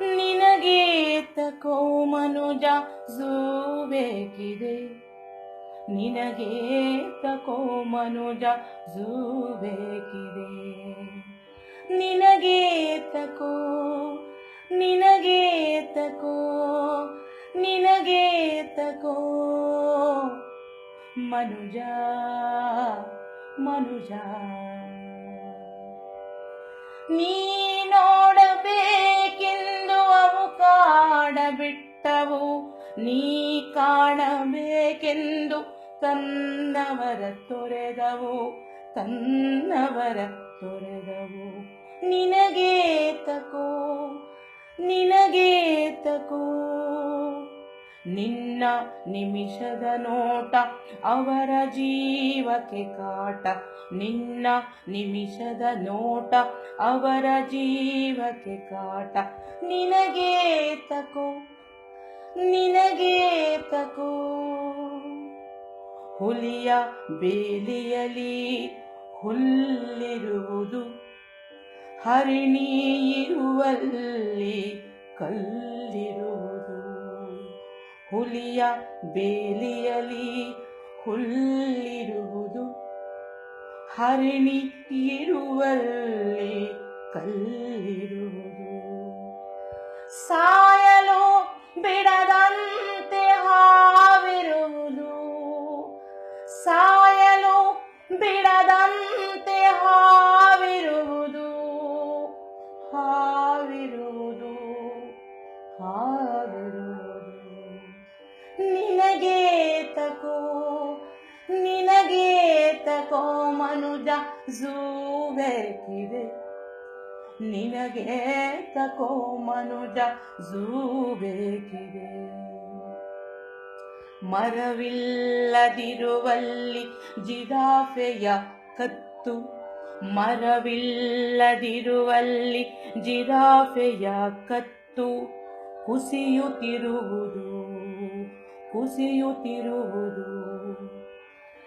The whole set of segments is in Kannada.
ನಿನಗೆ ತಕೋ ಮನುಜ ಝೂ ಬೇಕಿದೆ ನಿನಗೆ ತಕೋ ಮನುಜ ಝೂ ಬೇಕಿದೆ ನಿನಗೆ ತಕೋ ನಿನಗೆ ತಕೋ ನಿನಗೆ ತಕೋ ಮನುಜ ಮನುಜ, ನೀ ಕಾಡಬಿಟ್ಟವು ನೀ ಕಾಣಬೇಕೆಂದು ತನ್ನವರ ತೊರೆದವು. ತನ್ನವರ ತೊರೆದವು. ನಿನಗೆ ತಕೋ. ನಿನಗೆ ತಕೋ ನಿನ್ನ ನಿಮಿಷದ ನೋಟ ಅವರ ಜೀವಕ್ಕೆ ಕಾಟ. ನಿನ್ನ ನಿಮಿಷದ ನೋಟ ಅವರ ಜೀವಕ್ಕೆ ಕಾಟ. ನಿನಗೆ ತಕೋ ನಿನಗೆ ತಕೋ. ಹುಲಿಯ ಬೇಲಿಯಲಿ ಹುಲ್ಲಿರುವುದು ಹರಿಣಿ ಇರುವಲ್ಲಿ ಕಲ್ಲಿರುವುದು ಹುಲಿಯ ಬೇಲಿಯಲಿ ಹುಲ್ಲಿರುವುದು. ಹರಿಣಿ ಇರುವಲ್ಲಿ ಕಲ್ಲಿರುವುದು. ಸಾಯಲು ಬಿಡದಂತೆ ಹಾವಿರುವುದು. ಸಾಯಲು ಬಿಡದಂತೆ ಹಾವಿರುವುದು ಹಾವಿರುವುದು. ಹಾವಿರುವುದು. ತಕೋ ನಿನಗೆ ತಕೋ ಮನುಜ ಬೇಕಿದೆ ನಿನಗೆ ತಕೋ ಮನುಜ ಝೂ ಬೇಕಿದೆ ಮರವಿಲ್ಲದಿರುವಲ್ಲಿ ಜಿರಾಫೆಯ ಕತ್ತು. ಮರವಿಲ್ಲದಿರುವಲ್ಲಿ ಜಿರಾಫೆಯ ಕತ್ತು. ಕುಸಿಯುತ್ತಿರುವುದು ಕುಸಿಯುತ್ತಿರುವುದು.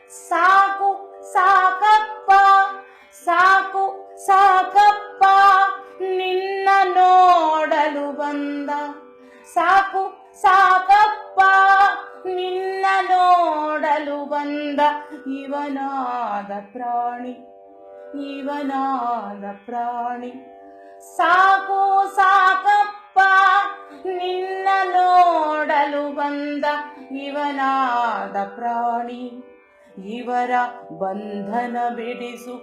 ಸಾಕು, ಸಾಕಪ್ಪ ಸಾಕು, ಸಾಕಪ್ಪ, ನಿನ್ನ ನೋಡಲು ಬಂದ. ಸಾಕು, ಸಾಕಪ್ಪ, ನಿನ್ನ ನೋಡಲು ಬಂದ. ಇವನಾದ ಪ್ರಾಣಿ ಇವನಾದ ಪ್ರಾಣಿ. ಸಾಕು, ಸಾಕಪ್ಪ, ನಿನ್ನ ನೋಡಲು ಬಂದ ಇವನಾದ ಪ್ರಾಣಿ. ಇವರ ಬಂಧನ ಬಿಡಿಸು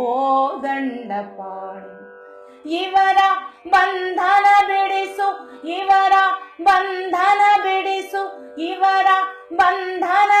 ಓ ದಂಡಪಾಣಿ ಇವರ ಬಂಧನ ಬಿಡಿಸು, ಇವರ ಬಂಧನ ಬಿಡಿಸು, ಇವರ ಬಂಧನ